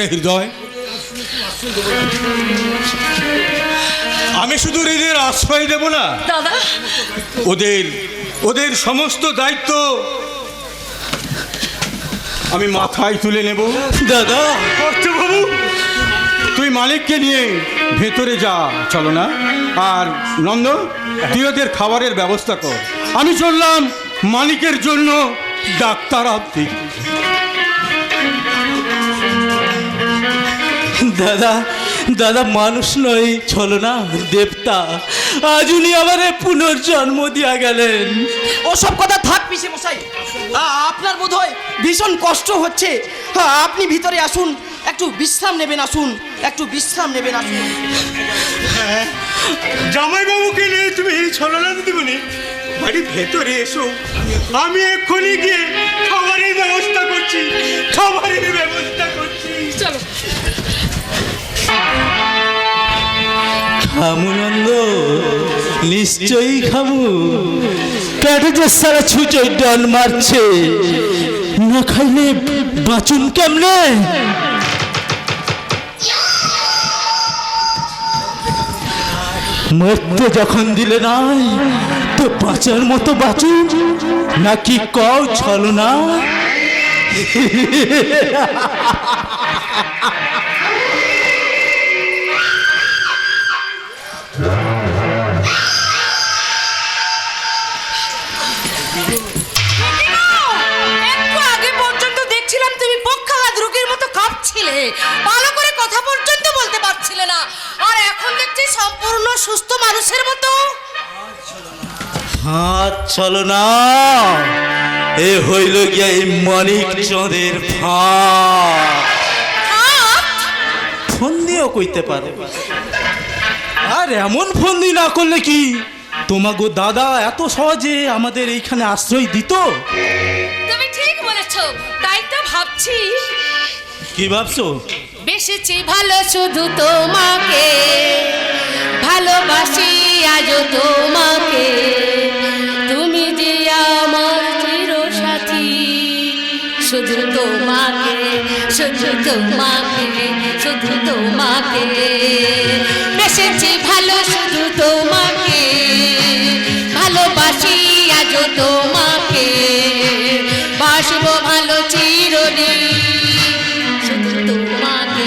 হৃদয়। আমি শুধু এদের আশ্রয় দেব না। দাদা। ওদের ওদের সমস্ত দায়িত্ব আমি মাথায় তুলে নেব। দাদা। বাবু তুই মালিককে নিয়ে ভেতরে যা চলো না। আর নন্দ তুই ওদের খাবারের ব্যবস্থা কর। আমি চললাম মালিকের জন্য ডাক্তার আব্দি। দাদা দাদা মানুষ নয় চলো না দেবতা। আজ উনি আমার পুনর্জন্ম দিয়া গেলেন। ওসব কথা থাক পিসে মশাই। আপনার বোধ হয় ভীষণ কষ্ট হচ্ছে। আপনি ভিতরে আসুন একটু বিশ্রাম নেবেন আসুন একটু বিশ্রাম নেবেন আসুন। জামাইবাবুকে নিয়ে তুমি চলো না দিদিমণি বাড়ি ভেতরে এসো। আমি এক্ষুনি গিয়ে খাবারের ব্যবস্থা করছি খাবারের ব্যবস্থা করছি। খামু নন্দ, নিশ্চয়ই খামু। পেটে যে সারা ছুচোই ডন মারছে, না খাইলে বাঁচুন কেমনে? মরতে যখন দিলে নাই, তো বাঁচার মতো বাঁচুন, নাকি কও ছলো না একটু আগে পর্যন্ত দেখছিলাম তুমি পক্ষাঘাত রোগীর মতো কাঁপছিলে। ভালো করে কথা পর্যন্ত বলতে পারছিলে না। আর এখন দেখছি সম্পূর্ণ সুস্থ মানুষের মতো। হাত চলো না। এ হইল গিয়া এই মানিক চাঁদের হাত? কইতে পারে। আর এমন ফোন দিয়ে না করলে কি? তোমাগো দাদা এত সহজে আমাদের এইখানে আশ্রয় দিত? তুমি ঠিক বলেছ তাই তো ভাবছি। কি ভাবছ? বেসেছি ভালো শুধু তোমাকে ভালোবাসি আজ তোমাকে। তুমি যে আমার চির সাথী শুধু তোমাকে শুধু তোমাকে শুধু তোমাকে। বেসেছি ভালো শুধু তোমাকে। তোমাকে। বাসবো ভালো চিরদিন। শুধু তোমাকে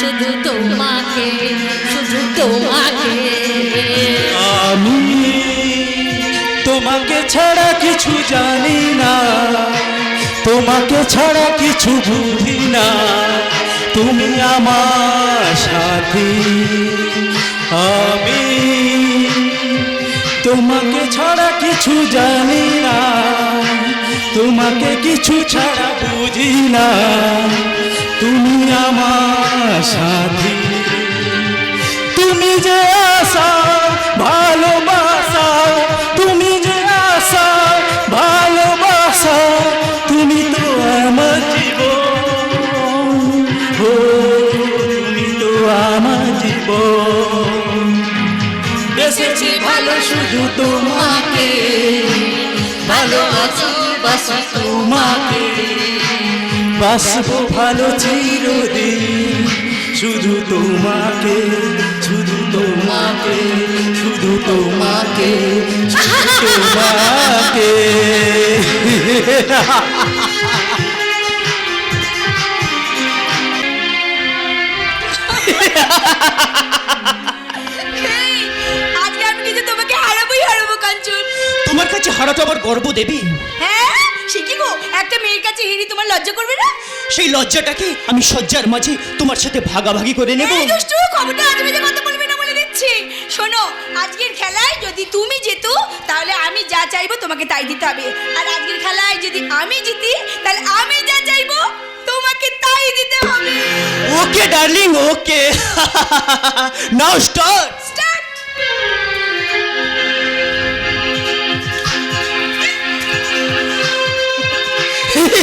শুধু তোমাকে শুধু তোমাকে। আমি তোমাকে ছাড়া কিছু জানি না। তোমাকে ছাড়া কিছু বুঝি না। তুমি আমার সাথী। আমি তোমাকে কিছু জানি না, তোমাকে কিছু ছাড়া বুঝি না। তুমি আমার সাথী, তুমি যে আশা, ভালোবাসা বাসি তোমাকে বাসবো ভালো চিরদিন। শুধু তোমাকে শুধু তোমাকে শুধু তোমাকে শুধু তোমাকে। এই, তোমার কাছে হারাতে আমার গর্ব দেবী। হ্যাঁ? সে কি গো? একটা মেয়ের কাছে হেরি তোমার লজ্জা করবে না? সেই লজ্জাটাকে আমি শয্যার মাঝে তোমার সাথে ভাগাভাগি করে নেব। এই দুষ্টু খবরটা আজে বাজে কথা বলবি না বলে দিচ্ছি। শোনো আজকের খেলায় যদি তুমি জেতো তাহলে আমি যা চাইব তোমাকে তাই দিতে হবে। আর আজকের খেলায় যদি আমি জিতি তাহলে আমি যা চাইব তোমাকে তাই দিতে হবে। Okay darling okay. Now start start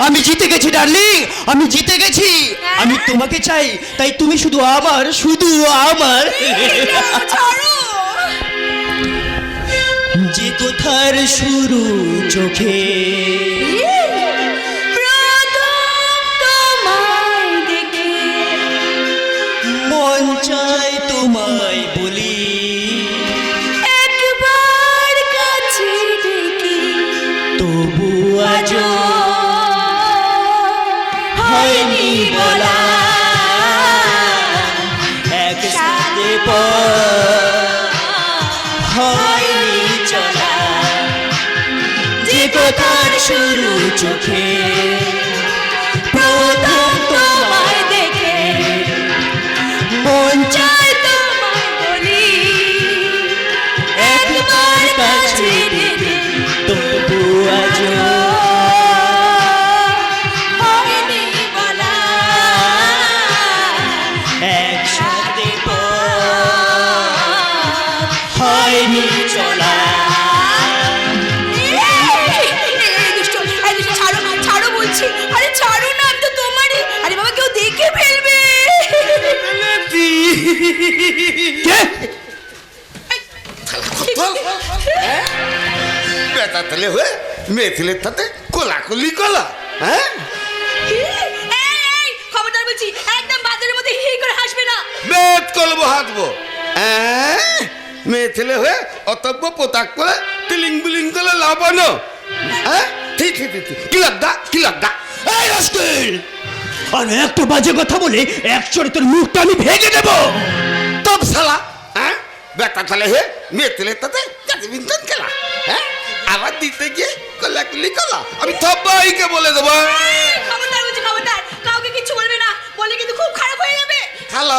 আমি জিতে গেছি ডার্লিং! আমি জিতে গেছি! আমি তোমাকে চাই তাই তুমি শুধু আমার শুধু আমার। যে কোথার শুরু চোখে শুরু চোখে প্রথম তেলে হয়ে মেয়ে ছেলের সাথে কোলাকুলি কলা হ্যাঁ? এই, এই, খবরদার বলছি, একদম বাজারের মধ্যে হি হি করে হাসবে না। হ্যাঁ মেয়ে ছেলে হয়ে? অতব্য পোতাক করে তিলিং বিলিং করে লাভানো হ্যাঁ? ঠিক ঠিক ঠিক ঠিক। কি লজ্জা কি লজ্জা এই রাস্কেল আর একটা বাজে কথা বলে এক মুখটা আমি ভেঙে দেবো। তব শালা হ্যাঁ? বেটা ছেলে হয়ে মেয়ে ছেলের সাথে ব্যাডমিন্টন খেলা হ্যাঁ? আবার দিতে গিয়ে কোলাকুলি কলা আমি সবাইকে বলে দেবো। খবরদার বলছি, খবরদার। কাউকে কিছু বলবে না। বলে কিন্তু খুব খারাপ হয়ে যাবে। খালা।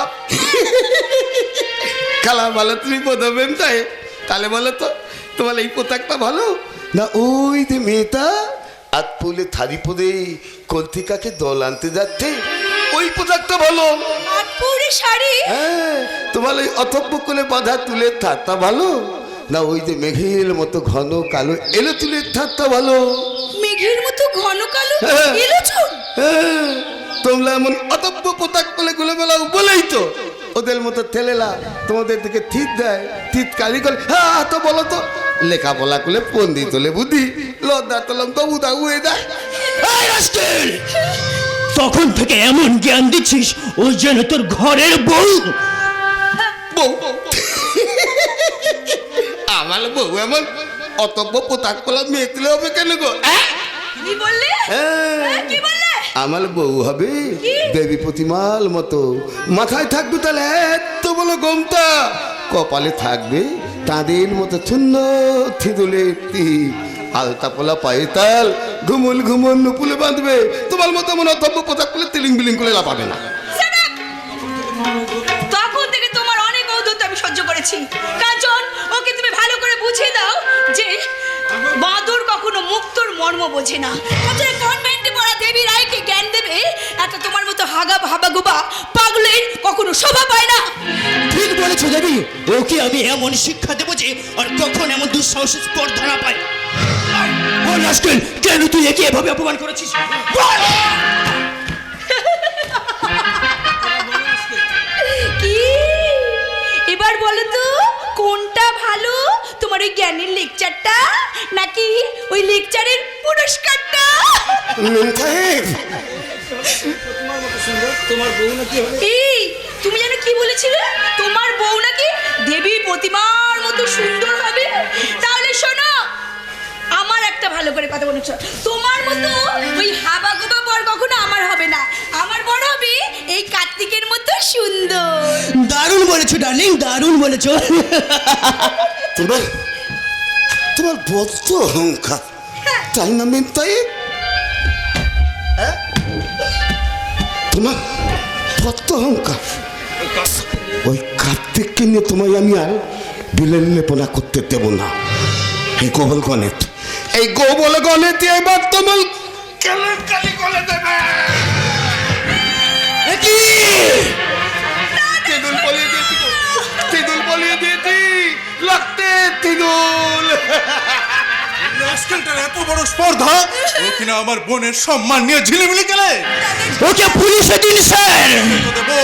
খালা ভালো তুমি বোধবেন তাই তাহলে বলো তো তোমার এই পোতাকটা ভালো? না ওই যে মেয়েটা আর পুলে থারি পরে কন্তিকাকে দল আনতে যাচ্ছে ওই পোশাকটা ভালো। শাড়ি? হ্যাঁ তোমার ওই অথব্য করে বাঁধা তুলের থাকটা ভালো। না ওই যে মেঘের মতো ঘন কালো এলো তুলের থাকটা ভালো। মেঘের মতো ঘন কালো হ্যাঁ। এলোছো হ্যাঁ, তোমরা এমন অতব্য পোতাক বলে গুলে বেলাও বলেই তো ওদের মতো ঠেলেলা তোমাদের দিকে থিত দেয় থিত কালি করে। হ্যাঁ তো বলো তো লেখাপলা করলে পন্দি তোলে বুদ্ধি লদ্দা তোলাম তবু উদা উয়ে দেয় এই তখন থেকে এমন জ্ঞান দিচ্ছিস ওই যেন তোর ঘরের বউ। বউ আমার বউ এমন? অতব্য পোতাক কলা মেয়ে তুলে হবে কেন গো? কি বললে? হ্যাঁ। হ্যাঁ, কি বললে? আমার বউ হবে দেবী প্রতিমাল মতো। মাথায় থাকবে তাহলে এত বড় গমতা কপালে থাকবে তাদের মতো শূন্য থিদুলে আলতা পোলা পায়ে তাল। ঘুমুল ঘুমুল নুপুলে বাঁধবে। তোমার মতো মনে অথব্য পোতাক করলে তিলিং বিলিং করে লাপাবে না! তখন থেকে তোমার অনেক আমি সহ্য করেছি। মর্ম বোঝে না। কোথায় কনভেন্টে পড়া দেবী রায়কে জ্ঞান দেবে একটা তোমার মতো হাগা ভাবা গুবা পাগলের কখনো শোভা পায় না। ঠিক বলেছ দেবী ওকে আমি এমন শিক্ষা দেবো যে আর কখন এমন দুঃসাহসের স্পর্ধা না পায়। বল রাস্কেল কেন তুই একে এভাবে অপমান করেছিস? বল! কি? এবার বলো তো। তোমার ওই জ্ঞানের লেকচারটা নাকি ওই লেকচারের পুরস্কারটা? এই তুমি জানো কি বলেছিলে? তোমার বউ নাকি দেবী প্রতিমার মতো সুন্দর হবে? তাহলে শোনো আমার একটা ভালো করে কথা বলেছ। তোমার মতো ওই হাবা গোবা বর কখনো আমার হবে না। আমার বর হবে এই কার্তিকের মতো সুন্দর। দারুণ বলেছ ডার্লিং দারুণ বলেছ। তোমার বদ্ধ অহংকার। তাই না মেন্তাই? তোমার বদ্ধ অহংকার। ওই কার্তিককে নিয়ে তোমায় আমি আর বিলেন লেপনা করতে দেব না। এই গোবল গণেত। এই গোবল গণেতে এবার তোমার কেলেঙ্কারি করে দেবে? কি তেঁদুল বলিয়ে দিয়েছি তেঁদুল বলিয়ে দিয়েছি? এত বড় স্পর্ধা ও কিনা আমার বোনের সম্মান নিয়ে ঝিলিমিলি গেলে ওকে পুলিশে দিন স্যার। দেবো।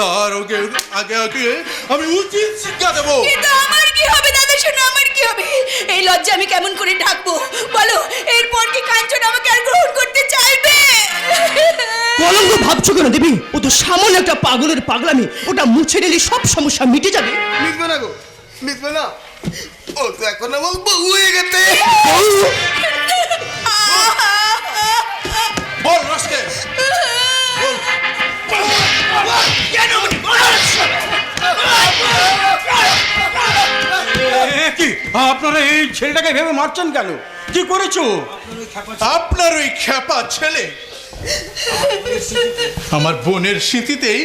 তার ওকে আগে আগে আমি উচিত শিক্ষা দেবো। কিন্তু আমার কি হবে দাদা? শোনো আমার কি হবে? এই লজ্জা আমি কেমন করে ঢাকবো? বলো এরপর কি কাঞ্চন আমাকে আর গ্রহণ করতে চাইবে? কলঙ্ক ভাবছ কেন দেবী? ও তো সামান্য একটা পাগলের পাগলামি। ওটা মুছে নিলে সব সমস্যা মিটে যাবে। মিটবে না গো। মিটবে না। ও তো এখন আমার বউ হয়ে গেছে। বল রাস্কেল এ, কি? আপনারা এই ছেলেটাকে ভেবে মারছেন কেন? কি করেছ? আপনার ওই খ্যাপা ছেলে আমার বোনের স্মৃতিতেই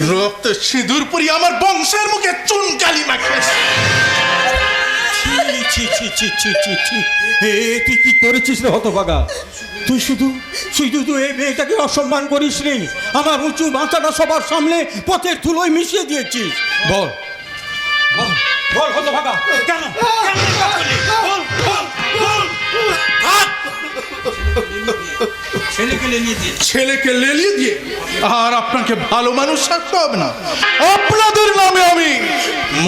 রক্ত সিঁদুর পরি আমার বংশের মুখে চুন কালি মাখিয়েছে তুই কি করেছিস রে হতভাগা? তুই শুধু শুধু তুই এই মেয়েটাকে অসম্মান করিস নি? আমার উঁচু মাথাটা সবার সামনে পথের ধুলোয় মিশিয়ে দিয়েছিস। বল। বল হতভাগা। কেন? কেন বল বল বল। ছেলেকে নিয়ে ছেলেকে লেলিয়ে দিয়ে? আর আপনাকে ভালো মানুষ থাকতে হবে না। আপনাদের নামে আমি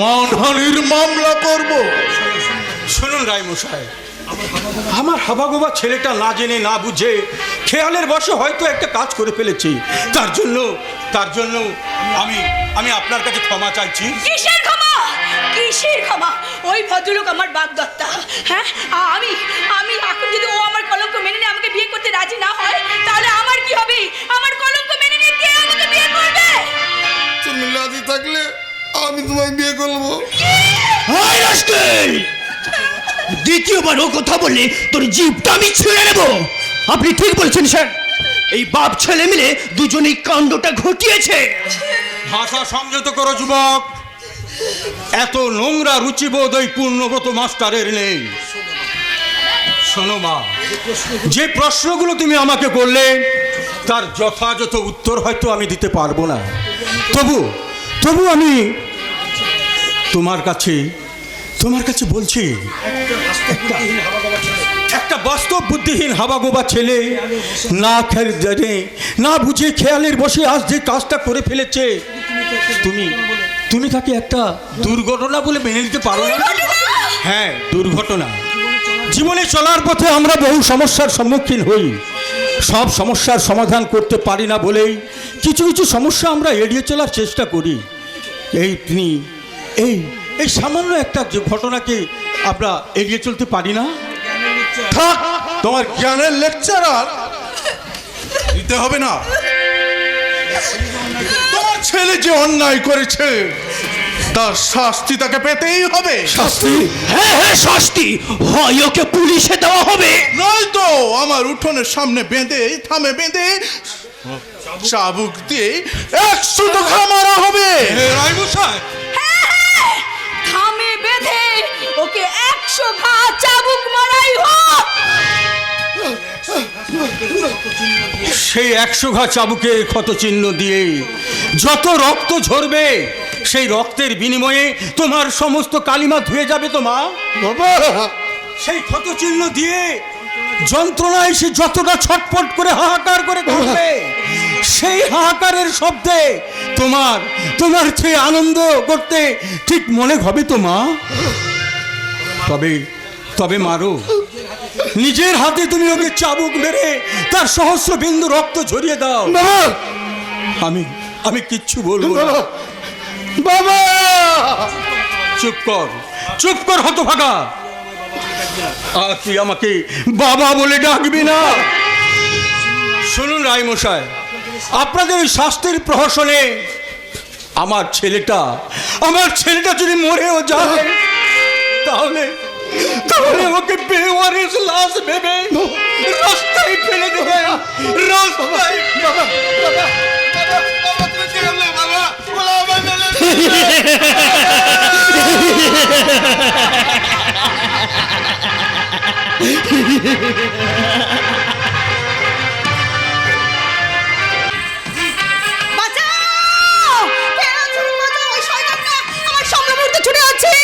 মানহানির মামলা করব। শুনুন রায়মশাই আমার হাবাগোবা ছেলেটা না জেনে না বুঝে খেয়ালের বসে হয়তো একটা কাজ করে ফেলেছি। তার জন্য তার জন্য আমি আমি আপনার কাছে ক্ষমা চাইছি। কিসের ক্ষমা? কিসের ক্ষমা? ওই ভদ্রলোক আমার বাগদত্তা হ্যাঁ? আমি আমি এখন যদি ও আমার কলঙ্ক মেনে নিয়ে আমাকে বিয়ে করতে রাজি না হয় তাহলে আমার কি হবে? আমার কলঙ্ক মেনে নিয়ে কে আমাকে বিয়ে করবে? তুমি রাজি থাকলে আমি তোমায় বিয়ে করব। দ্বিতীয়বার ও কথা বললে তোর জিভটা আমি ছিঁড়ে নেব। আপনি ঠিক বলছেন স্যার। এই বাপ ছেলে মিলে দুজনেই কাণ্ডটা ঘটিয়েছে। ভাষা সংযত করো যুবক। এত নোংরা রুচিবোধ ওই পূর্ণগত মাস্টারের নেই। শোনো মা, যে প্রশ্নগুলো তুমি আমাকে করলে, তার যথাযথ উত্তর হয়তো আমি দিতে পারব না। তবু তবু আমি তোমার কাছে তোমার কাছে বলছি, একটা- একটা বাস্তব বুদ্ধিহীন হাবাগোবা ছেলে না খেল জানে না বুঝে খেয়ালের বসে আজ যে কাজটা করে ফেলেছে, তুমি তুমি তাকে একটা দুর্ঘটনা বলে মেনে নিতে পারো না? হ্যাঁ দুর্ঘটনা। জীবনে চলার পথে আমরা বহু সমস্যার সম্মুখীন হই। সব সমস্যার সমাধান করতে পারি না বলেই কিছু কিছু সমস্যা আমরা এড়িয়ে চলার চেষ্টা করি। এই তিনি এই এই সামান্য একটা যে ঘটনাকে আমরা এড়িয়ে চলতে পারি না? থাক তোমার জ্ঞানের লেকচারার দিতে হবে না। ছেলে যে অন্যায় করেছে তার শাস্তি তাকে পেতেই হবে। শাস্তি? হ্যাঁ হ্যাঁ শাস্তি। হয় ওকে পুলিশে দেওয়া হবে। নয়তো আমার উঠোনের সামনে বেঁধে থামে বেঁধে চাবুক দিয়ে একশো টাকা মারা হবে। থামে বেঁধে ওকে একশো ঘা চাবুক মারাই হোক। সেই একশো ঘা চাবুকের ক্ষত চিহ্ন দিয়ে যত রক্ত ঝরবে সেই রক্তের বিনিময়ে তোমার সমস্ত কালিমা ধুয়ে যাবে তো মা। সেই ক্ষত চিহ্ন দিয়ে যন্ত্রণায় সে যতটা ছটফট করে হাহাকার করে করবে সেই হাহাকারের শব্দে তোমার তোমার সেই আনন্দ করতে ঠিক মনে হবে তো মা। তবে তবে মারো। নিজের হাতে তুমি ওকে চাবুক মেরে তার সহস্র বিন্দু রক্ত ঝরিয়ে দাও। আমি আমি কিচ্ছু বলব বাবা! চুপ কর চুপ কর হতভাগা। আর তুই আমাকে বাবা বলে ডাকবি না। শুনুন রায়মশাই আপনাদের ওই শাস্তির প্রহসনে আমার ছেলেটা আমার ছেলেটা যদি মরেও যায় তাহলে তাহলে ওকে বেওয়ারিস লাশ ভেবে রাস্তায় ফেলে দেবে রাস্তায় বাবা বাবা বাবা বাবা তুমি কি করলে বাবা বাবা বাঁচাও! কে আছো? বাঁচাও! ওই শয়তানটা আমার সম্ভ্রম উঠতে ছুটে আছে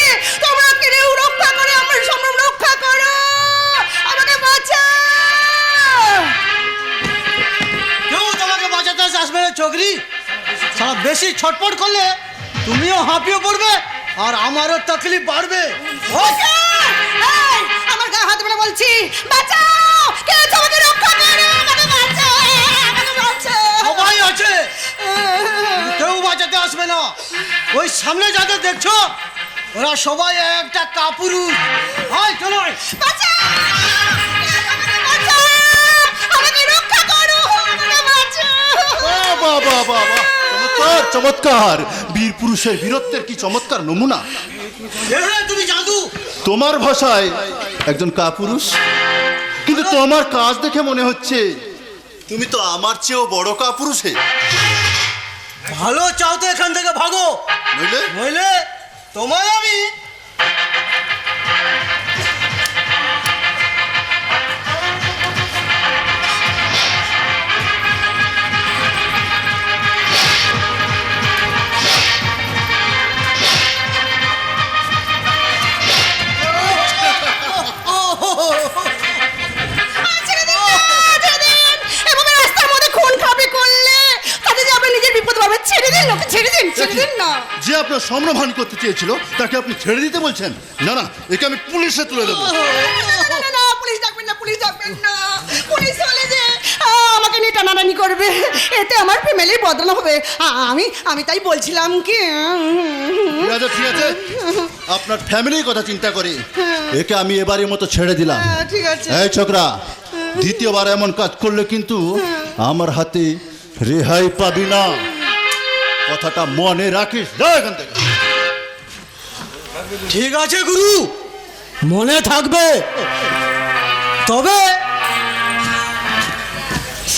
বেশি ছটপট করলে তুমিও হাঁপিয়ে পড়বে আর আমারও তকলিফ বাড়বে! আমার গায়ে হাত মেরে বলছি। বাঁচাও! কে? আমাকে রক্ষা করো আমাকে বাঁচাও সবাই আছে। কেউ বাঁচাতে আসবে না। ওই সামনে যাদের দেখছ ওরা সবাই একটা কাপুরুষ। হয় চলো। বাঁচাও! আমাকে বাঁচাও! আমাকে রক্ষা করো আমাকে বাঁচাও! বাবা বাবা চমৎকার চমৎকার। বীর পুরুষের বীরত্বের কি চমৎকার নমুনা? তুমি জাদু। তোমার ভাষায় একজন কাপুরুষ। কিন্তু তোমার কাজ দেখে মনে হচ্ছে তুমি তো আমার চেয়েও বড় কাপুরুষে। ভালো চাও তো এখান থেকে ভাগো। বুঝলে নইলে তোমায় আমি ছেড়ে দিন ওকে ছেড়ে দিন ছেড়ে দিন না। যে আপনার সম্রভান করতে চেয়েছিল তাকে আপনি ছেড়ে দিতে বলছেন? না না একে আমি পুলিশে তুলে দেবো। না, পুলিশ ডাকবেন না পুলিশ ডাকবেন না। পুলিশ হলে যে আমাকে নিয়ে টানাটানি করবে। এতে আমার ফ্যামিলির বদনাম হবে। আমি আমি তাই বলছিলাম কি উম, ঠিক আছে? আপনার ফ্যামিলির কথা চিন্তা করে। একে আমি এবারের মতো ছেড়ে দিলাম। হ্যাঁ, ঠিক আছে। এই ছোকরা দ্বিতীয়বার এমন কাজ করলে কিন্তু আমার হাতে রেহাই পাবি না। কথাটা মনে রাখিস। যা এখান থেকে। ঠিক আছে গুরু। মনে থাকবে। তবে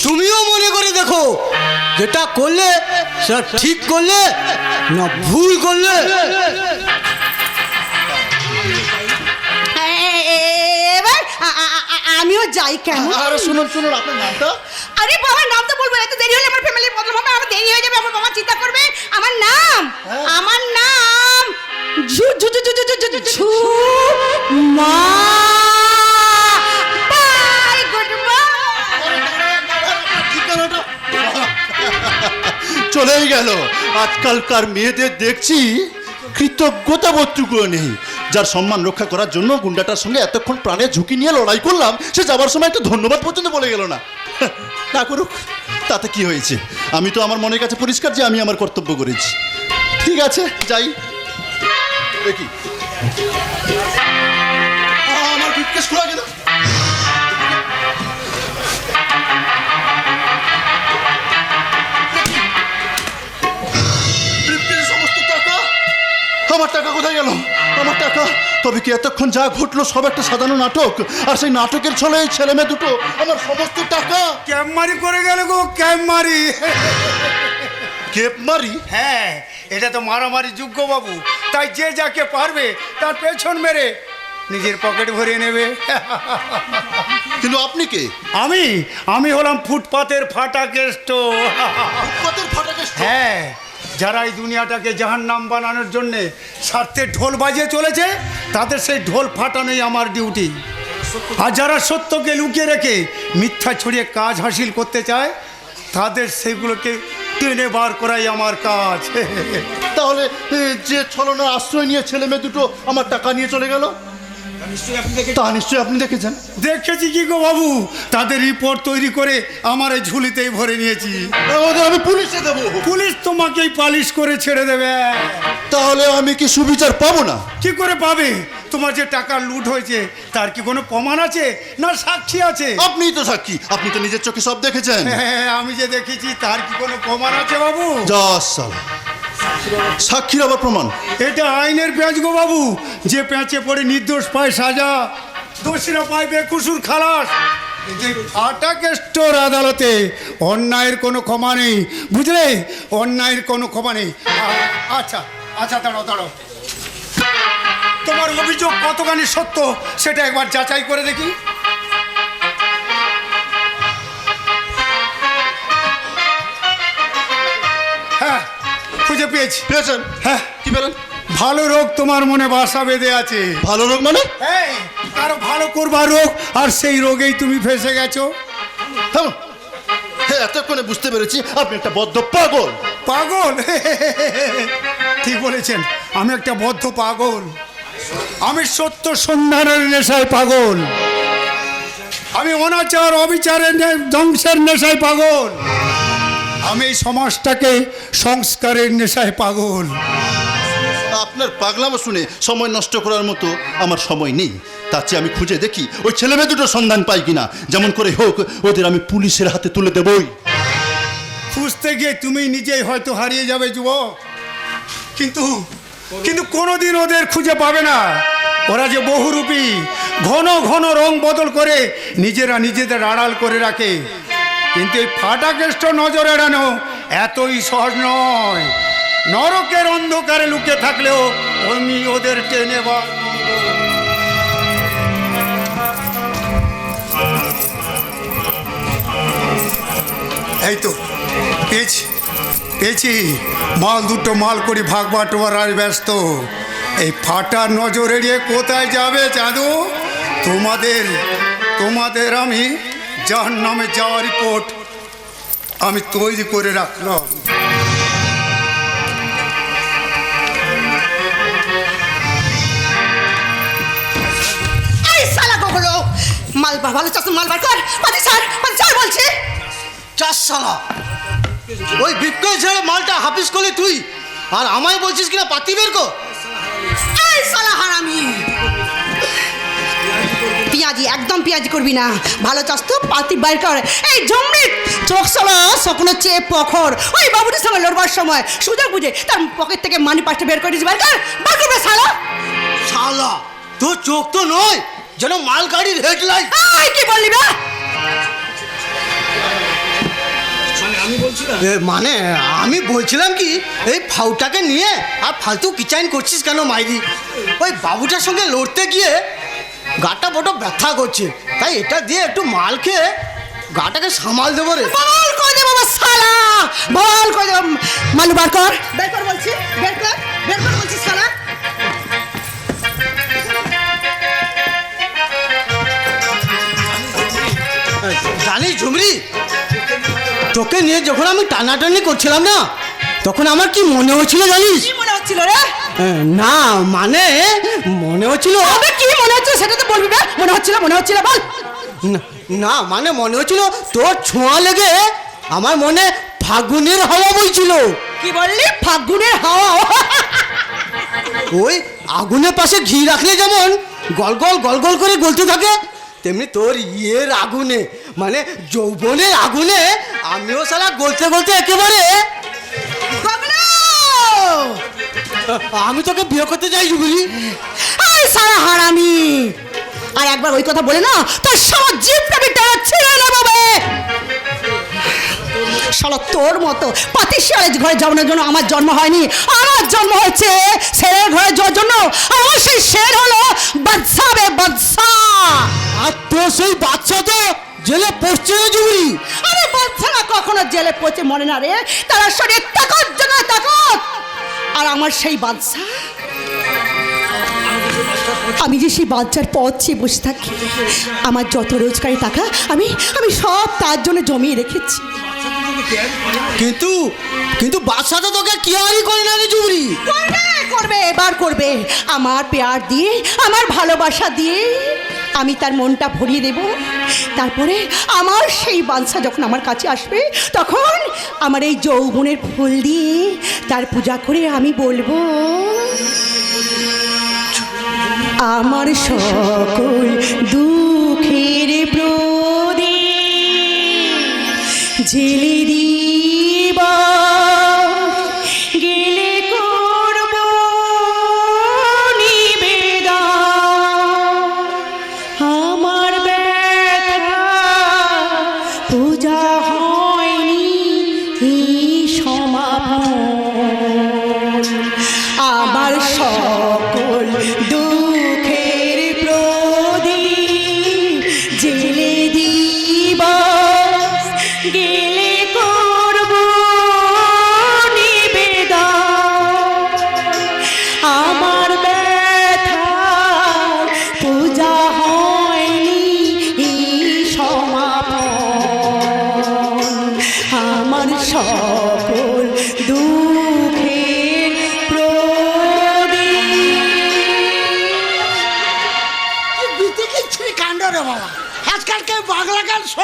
তুমিও মনে করে দেখো যেটা করলে সেটা ঠিক করলে না ভুল করলে। এবার আমিও যাই কেন? আরে শুনুন শুনুন আপনার নামটা। আরে বাবা নাম তো বলব এত দেরি হলে আমার ফ্যামিলির বদনাম হবে আমার দেরি হয়ে যাবে আমার বাবা চিন্তা করবে। আমার নাম আমার নাম ঝু ঝু ঝু ঝু ঝু ঝু ঝু ঝু মা বাই গুড চলেই গেল। আজকালকার মেয়েদের দেখছি কৃতজ্ঞতা বোধটুকুও নেই। যার সম্মান রক্ষা করার জন্য গুন্ডাটার সঙ্গে এতক্ষণ প্রাণে ঝুঁকি নিয়ে লড়াই করলাম সে যাবার সময় একটু ধন্যবাদ পর্যন্ত বলে গেল না। না করুক, তাতে কি হয়েছে? আমি তো আমার মনের কাছে পরিষ্কার যে আমি আমার কর্তব্য করেছি। ঠিক আছে, যাই। দেখি আমার বিটকেস খোলা গেল আমার টাকা কোথায় গেল? আমার টাকা? তবে কি এতক্ষণ যা ঘটলো সব একটা সাধারণ নাটক? আর সেই নাটকের ছলে এই ছেলে মেয়ে দুটো আমার সমস্ত টাকা? ক্যাম্প করে গেল গো মারি কেপ মারি হ্যাঁ এটা তো মারামারি যোগ্য বাবু। তাই যে যাকে পারবে তার পেছন মেরে নিজের পকেট ভরিয়ে নেবে। কিন্তু আপনি কে? আমি আমি হলাম ফুটপাতের ফাটা কেষ্ট ফুটপাতের ফাটা কেষ্ট। হ্যাঁ যারা এই দুনিয়াটাকে জাহান নাম বানানোর জন্যে স্বার্থে ঢোল বাজিয়ে চলেছে, তাদের সেই ঢোল ফাটানোই আমার ডিউটি আর যারা সত্যকে লুকিয়ে রেখে মিথ্যা ছড়িয়ে কাজ হাসিল করতে চায়, তাদের সেগুলোকে টেনে বার করাই আমার কাজ। তাহলে যে ছলনার আশ্রয় নিয়ে ছেলে মেয়ে দুটো আমার টাকা নিয়ে চলে গেল? তা নিশ্চয়ই আপনি দেখেছেন। দেখেছি কি গো বাবু? তাদের রিপোর্ট তৈরি করে আমার এই ঝুলিতেই ভরে নিয়েছি। আমি পুলিশে দেবো। পুলিশ তোমাকেই পালিশ করে ছেড়ে দেবে। তাহলে আমি কি সুবিচার পাবো না? কি করে পাবে? তোমার যে টাকা লুট হয়েছে তার কি কোনো প্রমাণ আছে? না সাক্ষী আছে? আপনিই তো সাক্ষী। আপনি তো নিজের চোখে সব দেখেছেন। হ্যাঁ, আমি যে দেখেছি তার কি কোনো প্রমাণ আছে বাবু? যা সালা। সাক্ষীর আবার প্রমাণ। এটা আইনের প্যাঁচ গো বাবু। যে প্যাঁচে পড়ে নির্দোষ পায় সাজা, দোষীরা পায় বেকুসুর খালাস। আটা কেষ্টর আদালতে, অন্যায়ের কোনো ক্ষমা নেই। বুঝলে? অন্যায়ের কোনো ক্ষমা নেই। আচ্ছা আচ্ছা দাঁড়ো দাঁড়ো তোমার অভিযোগ কতখানি সত্য সেটা একবার যাচাই করে দেখি। হ্যাঁ খুঁজে পেয়েছি। পেয়েছেন? হ্যাঁ। কি পেলেন? ভালো রোগ তোমার মনে বাসা বেঁধে আছে। ভালো রোগ মানে? কারও ভালো করবার রোগ আর সেই রোগেই তুমি ফেসে গেছো। হ্যাঁ এতক্ষণে বুঝতে পেরেছি আপনি একটা বদ্ধ পাগল। পাগল? ঠিক বলেছেন আমি একটা বদ্ধ পাগল। আমি সত্য সন্ধানের নেশায় পাগল। আমি অনাচার অবিচারের ধ্বংসের নেশায় পাগল। আমি এই সমাজটাকে সংস্কারের নেশায় পাগল। আপনার পাগলামো শুনে সময় নষ্ট করার মতো আমার সময় নেই। তার চেয়ে আমি খুঁজে দেখি ওই ছেলে মেয়ে দুটো সন্ধান পাই কিনা। যেমন করে হোক ওদের আমি পুলিশের হাতে তুলে দেবই। খুঁজতে গিয়ে তুমি নিজেই হয়তো হারিয়ে যাবে যুবক। কিন্তু কিন্তু কোনোদিন ওদের খুঁজে পাবে না। ওরা যে বহুরূপী ঘন ঘন রং বদল করে নিজেরা নিজেদের আড়াল করে রাখে। কিন্তু এই ফাটাকেষ্ট নজর এড়ানো এতই সহজ নয়। নরকের অন্ধকারে লুকিয়ে থাকলেও আমি ওদের টেনে বা এই তো, পেয়েছি পেয়েছি। মাল দুটো মাল করি ভাগ বাটোয়ারায় ব্যস্ত। এই ফাটা নজর এড়িয়ে কোথায় যাবে চাঁদু তোমাদের তোমাদের আমি যার নামে যাওয়ার রিপোর্ট আমি তৈরি করে রাখলাম। এই সালা গোগুলো মালবার ভালো চাষ মালবার কর। পাতি স্যার পাতি স্যার বলছে। চার সালা ওই ছেড়ে মালটা হাফিস করলি তুই আর আমায় বলছিস কিনা পাতি বের কর। এই সালা হারামি। পেঁয়াজি একদম পেঁয়াজি করবি না। ভালো চাষ তো পাতি বাইর কর। এই জমরিক চোখ সালা স্বপ্ন চেয়ে পখর। ওই বাবুটির সঙ্গে লড়বার সময় সুযোগ বুঝে তার পকেট থেকে মানি পাঁচটা বের করে দিস বার কর বার করবে সালা শালা তোর চোখ তো নয় যেন মাল গাড়ির হেডলাইট কি বললি বে? মানে আমি বলছিলাম কি এই ফাউটাকে নিয়ে আর ফালতু কিচাইন করছিস কেন মাইরি? ওই বাবুটার সঙ্গে লড়তে গিয়ে গাটা বড় ব্যথা করছে। তাই এটা দিয়ে একটু মাল খেয়ে গাটাকে সামাল দেবো রে। বল করে দে বাবা সালা বল করে দে মালু বার কর। বের কর বলছি। বের কর। বের কর বলছি সালা জানিস ঝুমরি তোকে নিয়ে যখন আমি টানাটানি করছিলাম না তখন আমার কি মনে হচ্ছিল জানিস? কি মনে হচ্ছিল রে? না মানে মনে হচ্ছিল কি মনে হচ্ছে সেটা বলবি বে মনে হচ্ছিল মনে হচ্ছিল বল। না, না মানে মনে হচ্ছিল তোর ছোঁয়া লেগে আমার মনে ফাগুনের হাওয়া বইছিল। কি বললি? ফাগুনের হাওয়া? ওই আগুনের পাশে ঘি রাখলে যেমন গল গল গল গল করে গলতে থাকে তেমনি তোর ইয়ের আগুনে মানে যৌবনের আগুনে আমিও সারা গলতে গলতে একেবারে! আমি তোকে বিয়ে করতে চাই জুবলি সারা হারামি! আর একবার ওই কথা বলে না তোর সব জিপটা টেনে ছিঁড়ে নেব শালা তোর মতো পাতি শিয়ালের ঘরে জন্মের জন্য আমার জন্ম হয়নি। আমার জন্ম হয়েছে শেরের ঘরে যাওয়ার জন্য। আমার সেই শের হলো বাদশা বে বাদশা। আর তোর সেই বাচ্চা তো জেলে পড়ছে না জুবলি আরে বাচ্চারা কখনো জেলে পচে মরে না রে তারা শরীর তাকত জায়গায় তাকত। আর আমার সেই বাচ্চা আমি যে সেই বাচ্চার পথ চেয়ে বসে থাকি আমার যত রোজগারি টাকা আমি আমি সব তার জন্য জমিয়ে রেখেছি। কিন্তু কিন্তু বাচ্চাটা তোকে কি হারি করে না রে জুবলি করবে করবে এবার করবে। আমার পেয়ার দিয়ে আমার ভালোবাসা দিয়ে আমি তার মনটা ভরিয়ে দেব। তারপরে আমার সেই বাঞ্ছা যখন আমার কাছে আসবে তখন আমার এই যৌবনের ফুল দিয়ে তার পূজা করে আমি বলব আমার সকল দুঃখের প্রদীপ জেলে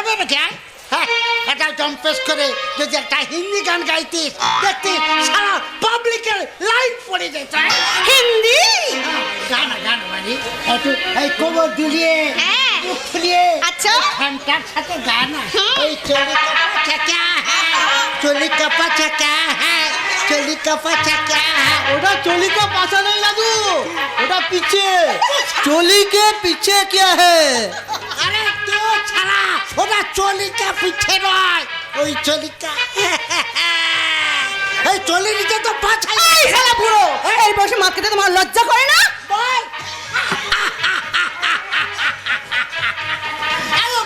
শোনে না কে হ্যাঁ এটা জম্পেস করে যদি একটা হিন্দি গান গাইতিস দেখতিস সারা পাবলিকের লাইন পড়ে যেত হ্যাঁ? হিন্দি? গানা গানা মানে একটু এই কোমর দুলিয়ে হ্যাঁ। মুখ ফুলিয়ে আচ্ছা। ঘণ্টার সাথে গানা এই চলি কাপা চাকা হ্যাঁ। চলি কাপা চাকা হ্যাঁ। চলিকা পাচা কে ওটা চলিকা পাছা নেই দাদু ওটা পিছে। চলিকে পিছে কে হে? আরে তো ওটা চলিকা পিঠে নয়। ওই চলিকা। এই চলিকা তো পাছাই এই শালা বুড়ো এই বসে মাকে তোমার লজ্জা করে না? বল।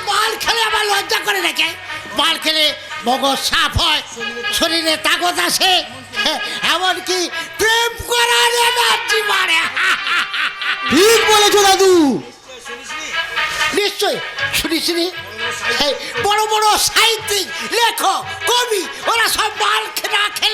বল খেলে আমার লজ্জা করে নাকি? বল খেলে মগজ সাফ হয় শরীরে তাগত আসে এমনকি প্রেম করার এনার্জি বাড়ে। ঠিক বলেছ দাদু। নিশ্চয় শুনিস বড় বড় সাহিত্যিক লেখক কবি ওরা সব মাল খেলা খেলে